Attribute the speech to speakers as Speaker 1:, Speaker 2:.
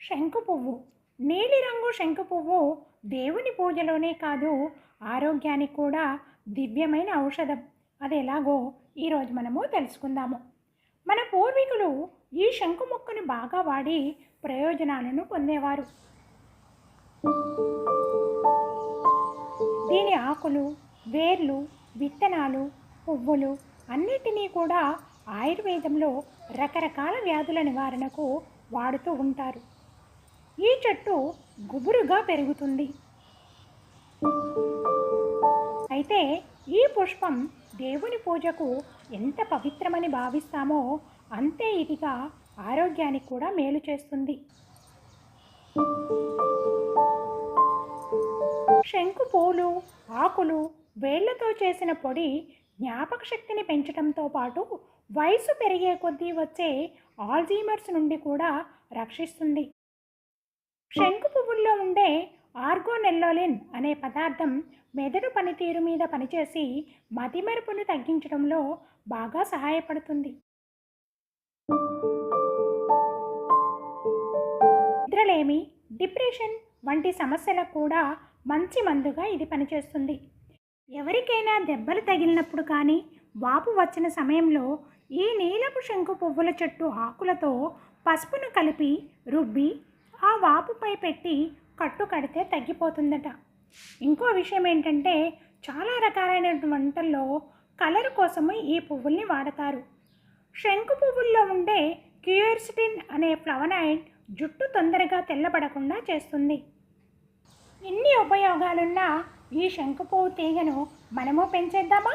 Speaker 1: శంకు పువ్వు నీలిరంగు శంకు పువ్వు దేవుని పూజలోనే కాదు ఆరోగ్యానికి కూడా దివ్యమైన ఔషధం. అది ఎలాగో ఈరోజు మనము తెలుసుకుందాము. మన పూర్వీకులు ఈ శంకు మొక్కను బాగా వాడి ప్రయోజనాలను పొందేవారు. దీని ఆకులు వేర్లు విత్తనాలు పువ్వులు అన్నిటినీ కూడా ఆయుర్వేదంలో రకరకాల వ్యాధుల నివారణకు వాడుతూ ఉంటారు. ఈ చెట్టు గుబురుగా పెరుగుతుంది. అయితే ఈ పుష్పం దేవుని పూజకు ఎంత పవిత్రమని భావిస్తామో అంతే ఇదిగా ఆరోగ్యానికి కూడా మేలు చేస్తుంది. శంకు పూలు ఆకులు వేళ్ళతో చేసిన పొడి జ్ఞాపక శక్తిని పెంచడంతో పాటు వయసు పెరిగే కొద్దీ వచ్చే ఆల్జీమర్స్ నుండి కూడా రక్షిస్తుంది. శంకు పువ్వుల్లో ఉండే ఆర్గోనెల్లోలిన్ అనే పదార్థం మెదడు పనితీరు మీద పనిచేసి మతిమరుపును తగ్గించడంలో బాగా సహాయపడుతుంది. నిద్రలేమి డిప్రెషన్ వంటి సమస్యలకు కూడా మంచి మందుగా ఇది పనిచేస్తుంది. ఎవరికైనా దెబ్బలు తగిలినప్పుడు కానీ వాపు వచ్చిన సమయంలో ఈ నీలపు శంకు పువ్వుల చెట్టు ఆకులతో పసుపును కలిపి రుబ్బి ఆ వాపుపై పెట్టి కట్టు కడితే తగ్గిపోతుందట. ఇంకో విషయం ఏంటంటే చాలా రకాలైన వంటల్లో కలర్ కోసము ఈ పువ్వుల్ని వాడతారు. శంకు పువ్వుల్లో ఉండే క్యూర్సిటిన్ అనే ఫ్లవనాయిడ్ జుట్టు తొందరగా తెల్లబడకుండా చేస్తుంది. ఎన్ని ఉపయోగాలున్నా ఈ శంకు పువ్వు తీగను మనము పెంచేద్దామా?